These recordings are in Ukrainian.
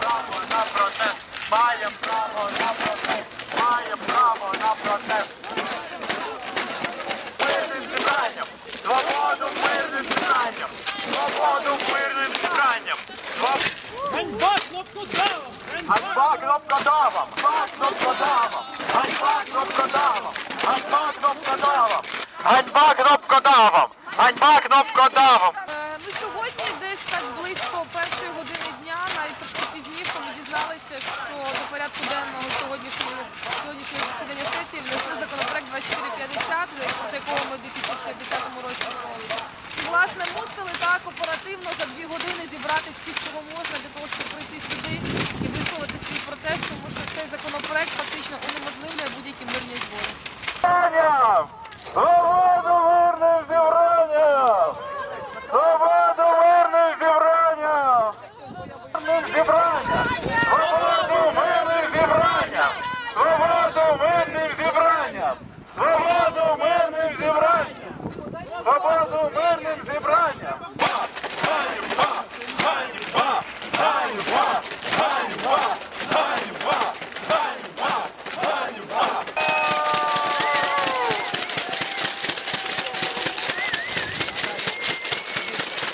право на протест, маємо право на протест, маємо право на протест. Мирним зібранням, свободу мирним зібранням, свободу мирним зібранням. Ганьба кнопкодавам! Ганьба кнопкодавам! Ганьба кнопкодавам! Ганьба кнопкодавам! Ганьба кнопкодавам! Ганьба кнопкодавам! Ганьба кнопкодавам! Е, Ми сьогодні десь так близько першої години дня, ми що до порядку денного сьогоднішнього сьогоднішнього засідання сесії внесли законопроект 2450, проти якого ми у 2010 році боролися. Власне, мусили так оперативно за дві години зібрати всіх, чого можна для того, щоб прийти сюди і висловити свій протест, тому що цей законопроект фактично унеможливлює будь-які мирні збори. Зібранням! Свободу мирним зібранням! Свободу мирним зібранням! Мирним зібранням! Свободу мирним зібранням! Свободу мирним зібранням! Свободу мирним зібранням! Свободу мирним зібранням! Ганьба! Ганьба! Ганьба! Ганьба! Ганьба! Ганьба! Ганьба!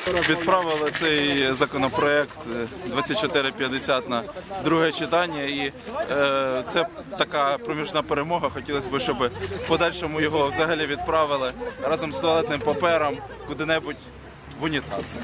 Відправили цей законопроект е, 2450 на друге читання, і е, це така проміжна перемога. Хотілося б, щоб в подальшому його взагалі відправили разом з туалетним папером куди-небудь в унітаз.